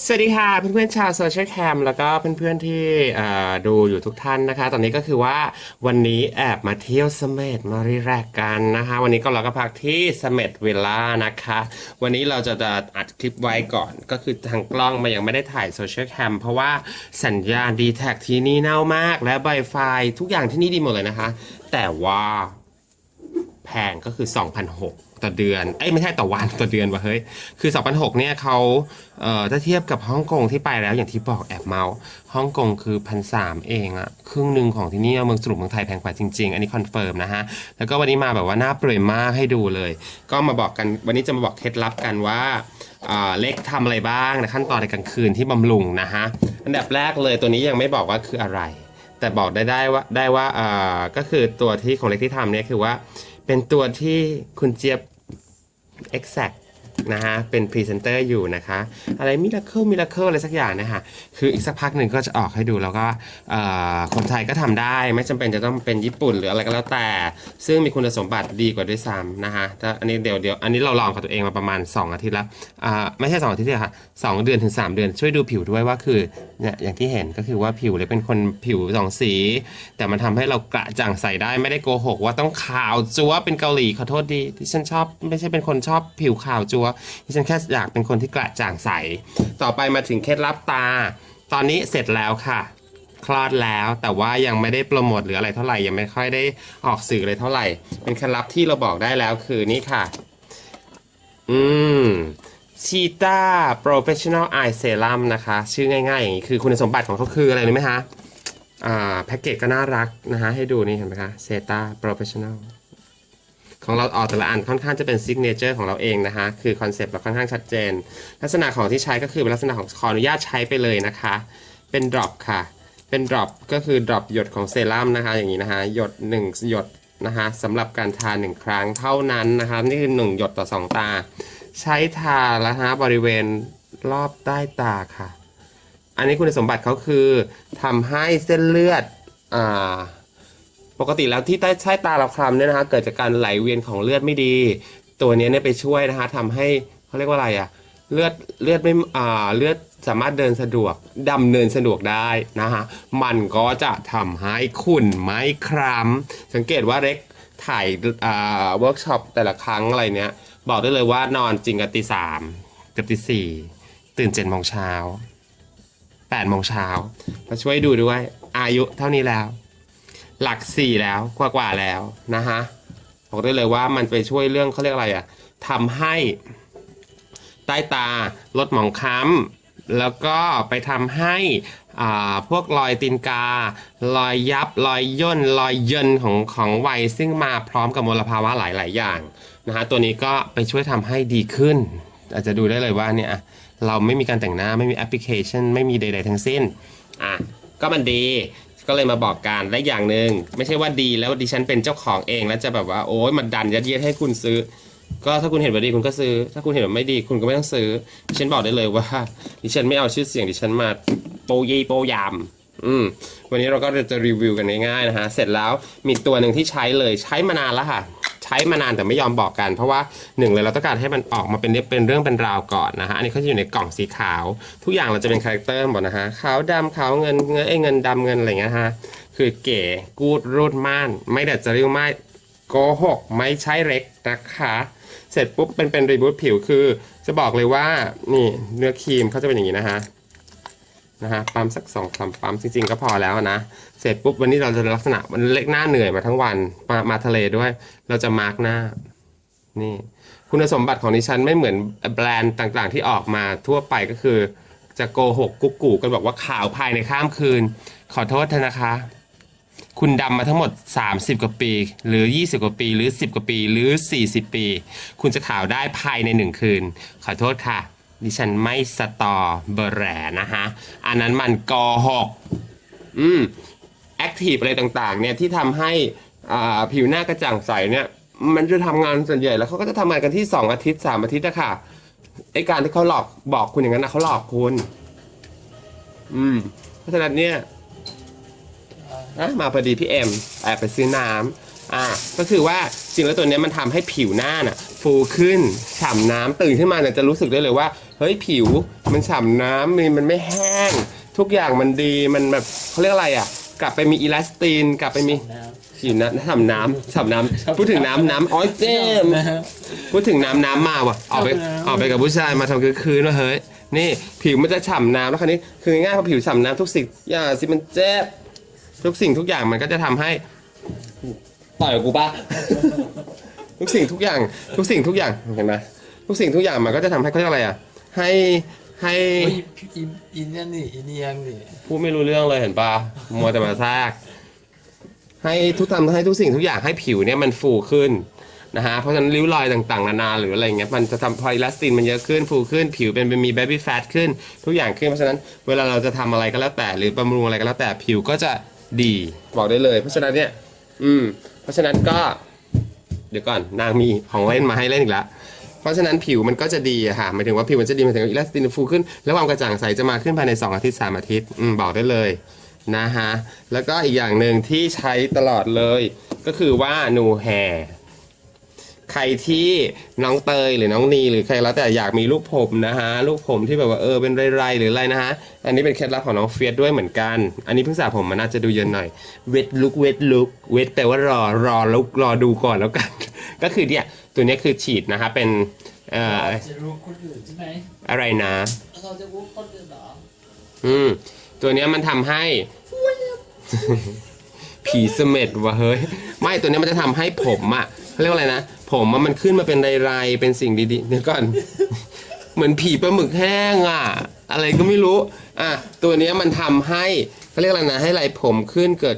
สวัสดีค่ะเพื่อนๆชาวโซเชียลแคมแล้วก็เพื่อนๆที่ดูอยู่ทุกท่านนะคะ ตอนนี้ก็คือว่าวันนี้แอบมาเที่ยวสม็ดมารีแรกกันนะคะ วันนี้ก็เราก็พักที่สม็ดวิลล่านะคะ วันนี้เราจะอัดคลิปไว้ก่อน ก็คือทางกล้องมันยังไม่ได้ถ่ายโซเชียลแคมเพราะว่าสัญญาณดีแท็ที่นี่เน่ามาก และไ i ไฟทุกอย่างที่นี่ดีหมดเลยนะคะ แต่ว่าแพงก็คือ 2,006 ต่อเดือน เอ้ยไม่ใช่ต่อวันต่อเดือนว่ะเฮ้ย คือ 2,006 เนี่ยเขาเอ่อถ้าเทียบกับฮ่องกงที่ไปแล้วอย่างที่บอกแอบเมาส์ฮ่องกงคือพันสามเองอะครึ่งหนึ่งของที่นี่เมืองสรุปเมืองไทยแพงกว่าจริง ๆ อันนี้คอนเฟิร์มนะฮะ แล้วก็วันนี้มาแบบว่าหน้าเปรยมากให้ดูเลย ก็มาบอกกันวันนี้จะมาบอกเคล็ดลับกันว่าเล็กทำอะไรบ้างในขั้นตอนในกลางคืนที่บำรุงนะฮะ อันดับแรกเลยตัวนี้ยังไม่บอกว่าคืออะไร แต่บอกได้ได้ว่าได้ว่าเอ่อก็คือตัวที่ของเล็กที่ทำเนี่ยคือว่าเป็นตัวที่คุณเจี๊ยบ exact นะฮะ เป็นพรีเซนเตอร์อยู่นะคะ อะไรมิราเคิลมิราเคิลอะไรสักอย่างนะฮะคืออีกสักพักหนึ่งก็จะออกให้ดูแล้วก็คนไทยก็ทำได้ไม่จำเป็นจะต้องเป็นญี่ปุ่นหรืออะไรก็แล้วแต่ ซึ่งมีคุณสมบัติดีกว่าด้วยซ้ำนะฮะถ้าอันนี้เดี๋ยวเดี๋ยวอันนี้เราลองกับตัวเองมาประมาณ 2 อาทิตย์แล้วไม่ใช่ 2 อาทิตย์เลยค่ะสองเดือนถึง 3 เดือนช่วยดูผิวด้วยว่าคือเนี่ยอย่างที่เห็นก็คือว่าผิวเลยเป็นคนผิวสองสี แต่มันทำให้เรากระจ่างใสได้ไม่ได้โกหก ว่าต้องขาวจัวเป็นเกาหลีขอโทษดีที่ฉันชอบไม่ใช่เป็นคนชอบผิวขาวจัวที่ฉันแค่อยากเป็นคนที่กระจ่างใส ต่อไปมาถึงเคล็ดลับตา ตอนนี้เสร็จแล้วค่ะ คลอดแล้วแต่ว่ายังไม่ได้โปรโมทหรืออะไรเท่าไหร่ยังไม่ค่อยได้ออกสื่อเลยเท่าไหร่ เป็นเคล็ดลับที่เราบอกได้แล้วคือนี่ค่ะ อืมชีตา professional eye serum นะคะ ชื่อง่ายๆอย่างนี้คือคุณสมบัติของเขาคืออะไรรู้ไหมคะ อ่า แพ็กเกจก็น่ารักนะฮะให้ดูนี่เห็นไหมคะเซตา professional ของเราออกแต่ละอันค่อนข้างจะเป็นซิกเนเจอร์ของเราเองนะคะคือคอนเซปต์เราค่อนข้างชัดเจน ลักษณะของที่ใช้ก็คือเป็นลักษณะของขออนุญาตใช้ไปเลยนะคะ เป็นดรอปค่ะ เป็นดรอปก็คือดรอปหยดของเซรั่มนะคะอย่างนี้นะคะหยด 1 หยดนะคะสำหรับการทาหนึ่งครั้งเท่านั้นนะคะนี่คือ 1 หยดต่อ 2 ตา ใช้ทาแล้วฮะบริเวณรอบใต้ตาค่ะ อันนี้คุณสมบัติเขาคือทำให้เส้นเลือดอ่า ปกติแล้วที่ใต้ใต้ตาเราคล้ำเนี่ยนะคะเกิดจากการไหลเวียนของเลือดไม่ดี ตัวนี้เนี่ยไปช่วยนะคะทำให้เขาเรียกว่าอะไรอะเลือดเลือดไม่อ่าเลือดสามารถเดินสะดวกดำเนินสะดวกได้นะคะมันก็จะทำให้ขุ่นไม่คล้ำสังเกตว่าเล็กถ่ายอ่าเวิร์กช็อปแต่ละครั้งอะไรเนี้ย บอกได้เลยว่านอนจริงกับตีสามกับตีสี่ตื่นเจ็ดโมงเช้าแปดโมงเช้ามาช่วยดูด้วยอายุเท่านี้แล้ว หลักสี่แล้วกว่ากว่าแล้วนะฮะบอกได้เลยว่ามันไปช่วยเรื่องเขาเรียกอะไรอะทำให้ใต้ตาลดหมองคล้ำแล้วก็ไปทำให้อ่าพวกรอยตีนการอยยับรอยย่นรอยเยินของของวัยซึ่งมาพร้อมกับมลภาวะหลาย ๆ อย่างนะฮะตัวนี้ก็ไปช่วยทำให้ดีขึ้น อาจจะดูได้เลยว่าเนี่ยเราไม่มีการแต่งหน้าไม่มีแอปพลิเคชัน ไม่มีใด ๆ ทั้งสิ้นอะก็มันดี ก็เลยมาบอกการและอย่างหนึ่งไม่ใช่ว่าดีแล้วดิฉันเป็นเจ้าของเอง แล้วจะแบบว่าโอ้ยมันดันยัดเยียดให้คุณซื้อ ก็ถ้าคุณเห็นว่าดีคุณก็ซื้อ ถ้าคุณเห็นว่าไม่ดีคุณก็ไม่ต้องซื้อดิฉันบอกได้เลยว่า ดิฉันไม่เอาชื่อเสียงดิฉันมาโปรเยโปรยามอืมวันนี้เราก็จะรีวิวกันง่ายๆนะฮะเสร็จแล้วมีตัวหนึ่งที่ใช้เลยใช้มานานแล้วค่ะ ช้มานานแต่ไม่ยอมบอกกัน เพราะว่าหนึ่งเลยเราต้องการให้มันออกมาเป็นเรื่องเป็นเรื่องเป็นราวก่อนนะฮะอันนี้เขาจะอยู่ในกล่องสีขาว ทุกอย่างเราจะเป็นคาแรคเตอร์หมดนะฮะขาวดำขาวเงินเงินเอ้เงินดำเงินอะไรอย่างเงี้ยฮะคือเก๋กูดรูดม่าน ไม่เด็ดจะริ้วไม่โกหกไม่ใช่เล็กนะคะเสร็จปุ๊บเป็นเป็นรีบูทผิวคือ จะบอกเลยว่านี่เนื้อครีมเขาจะเป็นอย่างนี้นะฮะ นะฮะปั๊มสักสองสามปั๊มจริงๆก็พอแล้วนะ เสร็จปุ๊บวันนี้เราจะลักษณะมันเล็กหน้าเหนื่อยมาทั้งวันมามาทะเลด้วย เราจะมาร์กหน้านี่คุณสมบัติของดิฉันไม่เหมือนแบรนด์ต่างๆ ที่ออกมาทั่วไปก็คือ จะโกหกกุ๊กกูกันบอกว่าขาวภายในข้ามคืน ขอโทษนะคะ คุณดำมาทั้งหมด 30 กว่าปี หรือ 20 กว่าปี หรือ 10 กว่าปี หรือ 40 ปี คุณจะขาวได้ภายในหนึ่งคืน ขอโทษค่ะ ดิฉันไม่สตอเบอร์แหรนะฮะอันนั้นมันโกหกอืมแอคทีฟอะไรต่างๆ เนี่ยที่ทำให้อ่าผิวหน้ากระจ่างใสเนี่ย มันจะทำงานส่วนใหญ่แล้วเขาก็จะทำงานกันที่ 2 อาทิตย์ 3 อาทิตย์อะค่ะไอการที่เขาหลอกบอกคุณอย่างนั้นนะเขาหลอกคุณ อืม เพราะฉะนั้นเนี่ยอะมาพอดีพี่เอ็มแอบไปซื้อน้ำ อ่าก็คือว่าจริงแล้วตัวเนี้ยมันทำให้ผิวหน้าน่ะฟูขึ้นฉ่ำน้ำตื่นขึ้นมาเนี่ยจะรู้สึกได้เลยว่าเฮ้ยผิวมันฉ่ำน้ำมันมันไม่แห้ง ทุกอย่างมันดีมันแบบเขาเรียกอะไรอะ กลับไปมีอิลาสตินกลับไปมีน้ฉีดน้ำฉ่ำน้ำฉ่ำน้ำพูดถึงน้ำน้ำอ๋อเจมำนะครับพูดถึงน้ำน้ำมาว่ะออกไปชอบน้ำออกไปกับผู้ชายมาทำคือคืนว่าเฮ้ยนี่ผิวมันจะฉ่ำน้ำแล้วคราวนี้คือง่ายๆพอผิวฉ่ำน้ำทุกสิ่งอย่างสิมันเจ็บทุกสิ่งทุกอย่างมันก็จะทำให้ ต่อยกับกูปะ ทุกสิ่งทุกอย่าง ทุกสิ่งทุกอย่างเห็นไหมทุกสิ่งทุกอย่างมันก็จะทำให้เขาเรียกอะไรอะ ให้ให้เฮ้ยอินอินเนี่ยนี่อินเนียงนี่พูดไม่รู้เรื่องเลยเห็นปะมัวแต่มาแทรกให้ทุกทำให้ทุกสิ่งทุกอย่างให้ผิวเนี่ยมันฟูขึ้นนะฮะเพราะฉะนั้นริ้วรอยต่างๆนานาหรืออะไรเงี้ยมันจะทำพออิลาสตินมันเยอะขึ้นฟูขึ้นผิวเป็นมีเบบี้แฟตขึ้น ทุกอย่างขึ้นเพราะฉะนั้นเวลาเราจะทำอะไรก็แล้วแต่ หรือบำรุงอะไรก็แล้วแต่ผิวก็จะดีบอกได้เลย เพราะฉะนั้นเนี่ย อืม เพราะฉะนั้นก็ เดี๋ยวก่อนนางมีของเล่นมาให้เล่นอีกแล้วเพราะฉะนั้นผิวมันก็จะดีอะค่ะหมายถึงว่าผิวมันจะดีหมายถึงอิลาสตินฟูขึ้น แล้วความกระจ่างใสจะมาขึ้นภายใน 2 อาทิตย์ 3 อาทิตย์อืมบอกได้เลยนะฮะแล้วก็อีกอย่างหนึ่งที่ใช้ตลอดเลย ก็คือว่านูแฮ ใครที่น้องเตยหรือน้องนีหรือใครแล้วแต่อยากมีลูกผมนะฮะลูกผมที่แบบว่าเออเป็นไรๆหรืออะไรนะฮะอันนี้เป็นเคล็ดลับของน้องเฟียสด้วยเหมือนกัน อันนี้เพิ่งสระผมมันน่าจะดูเย็นหน่อยเวทลุกเวทลุกเวทแปลว่ารอรอล้วรอดูก่อนแล้วกัน ก็คือเนี่ยตัวนี้คือฉีดนะคะเป็นเอ่อจะรู้คนอื่นใช่ไหมอะไรนะเราจะรู้คนอื่นเหรออืมตัวนี้มันทำให้ผีเสม็ดวะเฮ้ยไม่ตัวนี้มันจะทำให้ผมอะ เรียกว่าอะไรนะ ผมอะมันขึ้นมาเป็นไรๆเป็นสิ่งดีๆเดี๋ยวก่อน เหมือนผีปลาหมึกแห้งอะ อะไรก็ไม่รู้ อะ ตัวเนี้ยมันทำให้เขาเรียกอะไรนะ ให้ไรผมขึ้นเกิด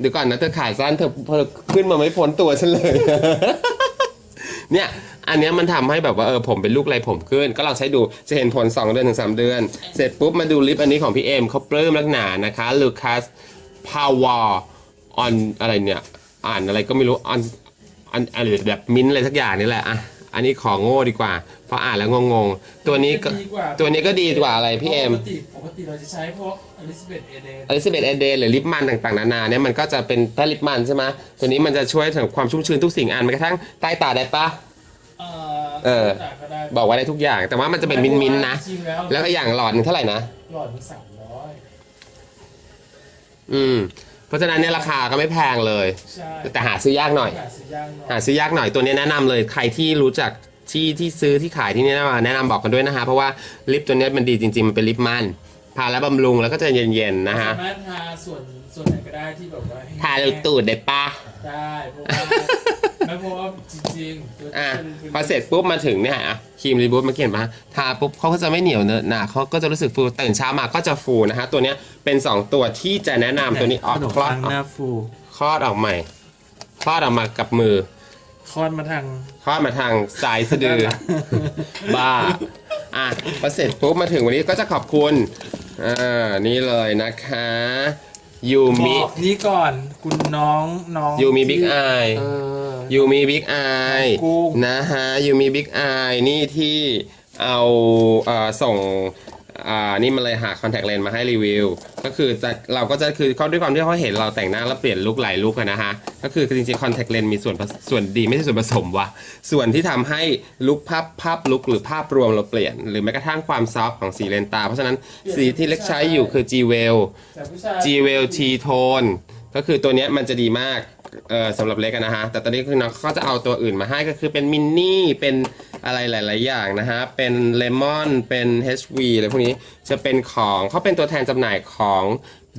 เดี๋ยวก่อนนะเธอขาสั้นเธอเธอขึ้นมาไม่พ้นตัวฉันเลย เนี่ย อันเนี้ยมันทำให้แบบว่าเออผมเป็นลูกไรผมขึ้น ก็ลองใช้ดู จะเห็นผล 2 เดือนถึง 3 เดือน เสร็จปุ๊บมาดูลิปอันนี้ของพี่เอ็มเขาปลื้มลักหนานะคะลูคัสพาวาออนอะไรเนี่ย อ่านอะไรก็ไม่รู้ออน อันอะไรแบบมิ้นท์อะไรสักอย่างนี่แหละอะอันนี้ของโง่ดีกว่า เพราะอ่านแล้วงงๆ ตัวนี้ก็ดีกว่า ตัวนี้ก็ดีกว่าอะไรพี่เอ็ม ปกติปกติเราจะใช้พวกอลิซาเบธเอเดน อลิซาเบธเอเดหรือลิปมันต่างๆนานาเนี่ยมันก็จะเป็นแค่ลิปมันใช่ไหมตัวนี้มันจะช่วยถึงความชุ่มชื้นทุกสิ่งอ่านแม้กระทั่งใต้ตาได้ปะ เอ่เออก็ได้บอกว่าได้ทุกอย่าง แต่ว่ามันจะเป็นมิ้นท์ๆนะ จริงแล้วแล้วก็อย่างหลอดหนึงเท่าไหร่นะ หลอดมันสามร้อยอืมเพ ราะฉะนั้นเนี่ยราคาก็ไม่แพงเลย ใช่แต่หาซื้อยากหน่อย หาซื้อยากหน่อยหาซื้อยากหน่อยตัวนี้แนะนำเลยใครที่รู้จักที่ที่ซื้อที่ขายที่นี่มาแนะนำบอกกันด้วยนะฮะเพราะว่าลิปตัวเนี้ยมันดีจริงๆ มันเป็นลิปมันทาแล้วบำรุงแล้วก็จะเย็นๆนะฮะสามารถทาส่วนส่วนไหนก็ได้ที่แบบว่าให้ทาลูกตูดได้ปะได้เพราะว่า ไม่เพราะว่าจริงๆตัวอะเป็นพอเสร็จปุ๊บมาถึงเนี่ยอะครีมรีบูทมาเขียนมาทาปุ๊บเขาก็จะไม่เหนียวเนอะหนาเขาก็จะรู้สึกฟูตื่นเช้ามาก็จะฟูนะฮะ ตัวเนี้ยเป็น 2 ตัวที่จะแนะนำตัวนี้ออกขนมคลอดปังหน้าฟูคลอดออกใหม่คลอดออกมากับมือคลอดมาทางคลอดมาทางสายสะดือ บ้าอะพอเสร็จปุ๊บมาถึงวันนี้ก็จะขอบคุณอ่านี่เลยนะคะ ยูบมิอกนี้ก่อนคุณน้องน้องยูมิที่บิ๊กไอเออ ยูมีบิ๊กไอกุ้ง นะฮะยูมีบิ๊กไอนี่ที่เอาเอ่อส่ง อ่านี่มาเลยหาคอนแทคเลนส์มาให้รีวิว ก็คือจะเราก็จะคือเขาด้วยความที่เขาเห็นเราแต่งหน้าแล้วเปลี่ยนลุคหลายลุคอะนะฮะ ก็คือจริงๆคอนแทคเลนส์มีส่วนผสส่วนดีไม่ใช่ส่วนผสมวะส่วนที่ทำให้ลุคภาพภาพลุคหรือภาพรวมเราเปลี่ยน หรือแม้กระทั่งความซอฟต์ของสีเลนตา เพราะฉะนั้นสีที่เล็กใช้อยู่คือ G Well แต่ผู้ชาย G w e l T Tone ก็คือตัวเนี้ยมันจะดีมาก เออสำหรับเล็กอะนะฮะ แต่ตอนนี้คือน้องเขาจะเอาตัวอื่นมาให้ก็คือเป็นมินนี่เป็นอะไรหลาย ๆ อย่างนะฮะ เป็นเลมอนเป็น HV อะไรพวกนี้จะเป็นของเขาเป็นตัวแทนจำหน่ายของ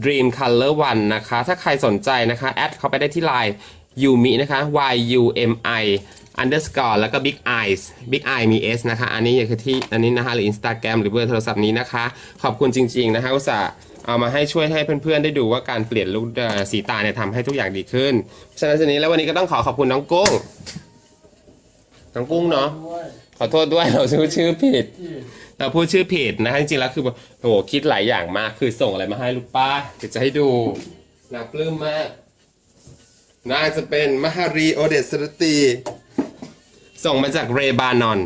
Dream Color One นะคะ ถ้าใครสนใจนะคะ แอดเขาไปได้ที่ Line ยูมินะคะ Y U M I underscore แล้วก็ Big Eyes Big Eye มี S นะคะ อันนี้คือที่อันนี้นะคะหรือ Instagram หรือเบอร์โทรศัพท์นี้นะคะ ขอบคุณจริง ๆ นะคะอุตส่าห์ เอามาให้ช่วยให้เพื่อนๆได้ดูว่าการเปลี่ยนลุคเอ่อสีตาเนี่ยทำให้ทุกอย่างดีขึ้นฉะนั้นทีนี้แล้ววันนี้ก็ต้องขอขอบคุณน้องกุ้ง น้องกุ้งเนาะขอโทษด้วยเราชื่อชื่อผิด เราพูดชื่อผิดนะจริงๆแล้วคือโอ้โหคิดหลายอย่างมากคือส่งอะไรมาให้ลูกป้าเดี๋ยวจะให้ดูน่าปลื้มมากน่าจะเป็นมหารีโอเดสรตีส่งมาจากเรบานอน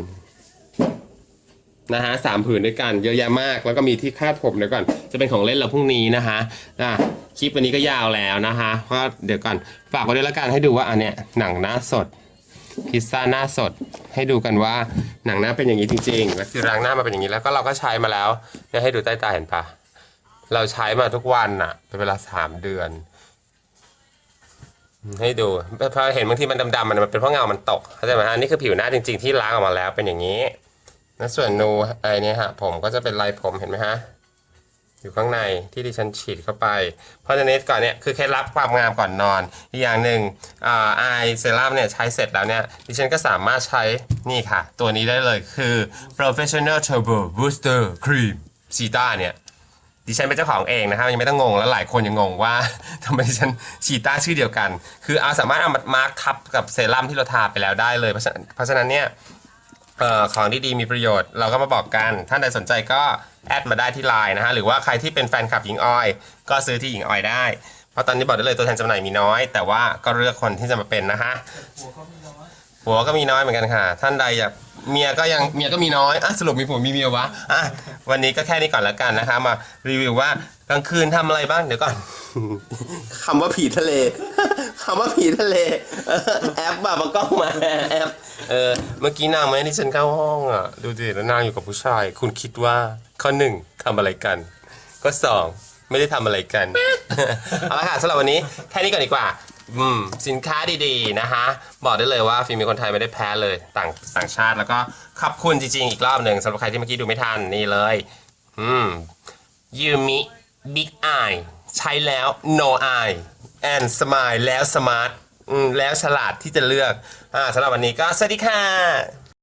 นะฮะสามผืนด้วยกันเยอะแยะมาก แล้วก็มีที่คาดผมเดี๋ยวก่อน จะเป็นของเล่นเราพรุ่งนี้นะฮะอะคลิปวันนี้ก็ยาวแล้วนะคะก็เดี๋ยวก่อนฝากไว้ด้วยละกันให้ดูว่าอันเนี้ยหนังหน้าสดพิซซ่าหน้าสดให้ดูกันว่าหนังหน้าเป็นอย่างนี้จริงๆแล้วคือล้างหน้ามาเป็นอย่างนี้แล้วก็เราก็ใช้มาแล้วเนี่ยให้ดูใต้ตาเห็นปะเราใช้มาทุกวันอะเป็นเวลาสามเดือน ให้ดูพอเห็นบางทีมันดำๆมันเป็นเพราะเงามันตกเข้าใจไหมฮะนี่คือผิวหน้าจริง ๆ ที่ล้างออกมาแล้วเป็นอย่างนี้ แล้วส่วนนูไอเนี่ยฮะผมก็จะเป็นลายผมเห็นไหมฮะอยู่ข้างในที่ดิฉันฉีดเข้าไป เพราะฉะนั้นก่อนเนี่ยคือเคล็ดลับความงามก่อนนอน อีกอย่างหนึ่งอาไอเซรั่มเนี่ยใช้เสร็จแล้วเนี่ยดิฉันก็สามารถใช้นี่ค่ะ ตัวนี้ได้เลยคือ professional turbo booster cream ซีต้าเนี่ยดิฉันเป็นเจ้าของเองนะครับยังไม่ต้องงงแล้วหลายคนยังงงว่าทำไมดิฉันชีต้าชื่อเดียวกัน คือเอาสามารถเอามามาร์คทับกับเซรั่มที่เราทาไปแล้วได้เลย เพราะฉะนั้นเนี่ย เอ่อของดีๆมีประโยชน์เราก็มาบอกกัน ท่านใดสนใจก็แอดมาได้ที่ไลน์นะฮะหรือว่าใครที่เป็นแฟนคลับหญิงออย ก็ซื้อที่หญิงออยได้ เพราะตอนนี้บอกได้เลยตัวแทนจำหน่ายมีน้อย แต่ว่าก็เลือกคนที่จะมาเป็นนะฮะ หัวเขาไม่น้อย ผัวก็มีน้อยเหมือนกันค่ะ ท่านใดอยากเมียก็ยังเมียก็มีน้อยอะสรุปมีผัวมีเมียวะอะวันนี้ก็แค่นี้ก่อนแล้วกันนะคะ มารีวิวว่ากลางคืนทำอะไรบ้างเดี๋ยวก่อน คำว่าผีทะเล คำว่าผีทะเลเออแอปแบบมากล้องมาแอปเออเมื่อกี้นางไม่ให้ดิฉันเข้าห้องอะดูดิแล้วนางอยู่กับผู้ชาย คุณคิดว่าข้อหนึ่งทำอะไรกัน ก็สองไม่ได้ทำอะไรกัน เอาละค่ะสำหรับวันนี้แค่นี้ก่อนดีกว่า อืมสินค้าดีๆนะคะ บอกได้เลยว่าฟิล์มคนไทยไม่ได้แพ้เลยต่างต่างชาติแล้วก็ขอบคุณจริงๆ อีกรอบหนึ่งสำหรับใครที่เมื่อกี้ดูไม่ทันนี่เลย อืมยูมิบิ๊กไอใช้แล้ว no eye and smile แล้วสมาร์ทอืมแล้วฉลาดที่จะเลือก อ่าสำหรับวันนี้ก็สวัสดีค่ะ